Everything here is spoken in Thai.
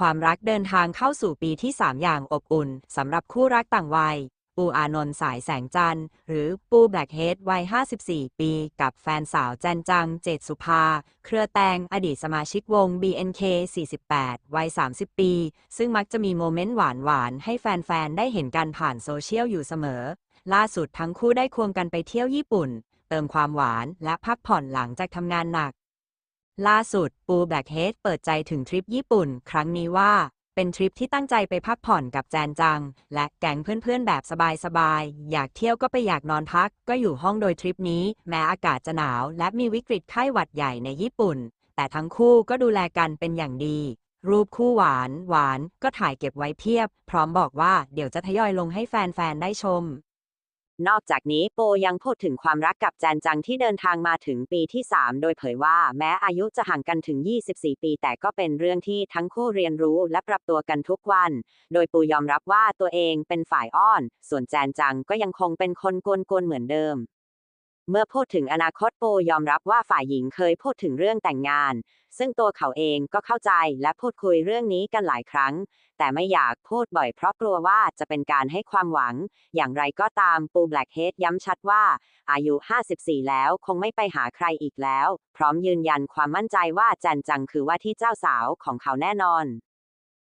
ความรักเดินทางเข้าสู่ปีที่ 3 อย่างอบอุ่นสำหรับคู่รักต่างวัย ปูอานนท์สายแสงจันทร์ หรือปูแบล็กเฮดวัย 54 ปี กับแฟนสาวแจนจัง เจตสุภา เครือแตงอดีตสมาชิกวง BNK 48 วัย 30 ปี ซึ่งมักจะมีโมเมนต์หวานๆให้แฟน ๆ ได้เห็นกันผ่านโซเชียลอยู่เสมอ ล่าสุดทั้งคู่ได้ควงกันไปเที่ยวญี่ปุ่น เติมความหวานและพักผ่อนหลังจากทำงานหนัก ล่าสุด ปูแบล็กเฮดเปิดใจถึงทริปญี่ปุ่น ครั้งนี้ว่า เป็นทริปที่ตั้งใจไปพักผ่อนกับแจนจัง และแก๊งเพื่อนๆ แบบสบายๆ อยากเที่ยวก็ไปอยากนอนพัก ก็อยู่ห้องโดยทริปนี้ แม้อากาศจะหนาว และมีวิกฤตไข้หวัดใหญ่ในญี่ปุ่น แต่ทั้งคู่ก็ดูแลกันเป็นอย่างดี รูปคู่หวานหวานก็ถ่ายเก็บไว้เพียบ พร้อมบอกว่าเดี๋ยวจะทยอยลงให้แฟนๆ ได้ชม นอกจากนี้โปยังพูดถึงความรักกับแจนจังที่เดินทางมาถึงปีที่ 3 โดยเผยว่าแม้อายุจะห่างกันถึง 24 ปี แต่ก็เป็นเรื่องที่ทั้งคู่เรียนรู้และปรับตัวกันทุกวัน โดยปูยอมรับว่าตัวเองเป็นฝ่ายอ้อน ส่วนแจนจังก็ยังคงเป็นคนกวนๆเหมือนเดิม เมื่อพูดถึงอนาคตปูยอมรับว่าฝ่ายหญิงเคยพูดถึงเรื่องแต่งงาน ซึ่งตัวเขาเองก็เข้าใจและพูดคุยเรื่องนี้กันหลายครั้ง แต่ไม่อยากพูดบ่อยเพราะกลัวว่าจะเป็นการให้ความหวัง อย่างไรก็ตามปูแบล็กเฮดย้ำชัดว่า อายุ 54 แล้วคงไม่ไปหาใครอีกแล้ว พร้อมยืนยันความมั่นใจว่าแจนจังคือว่าที่เจ้าสาวของเขาแน่นอน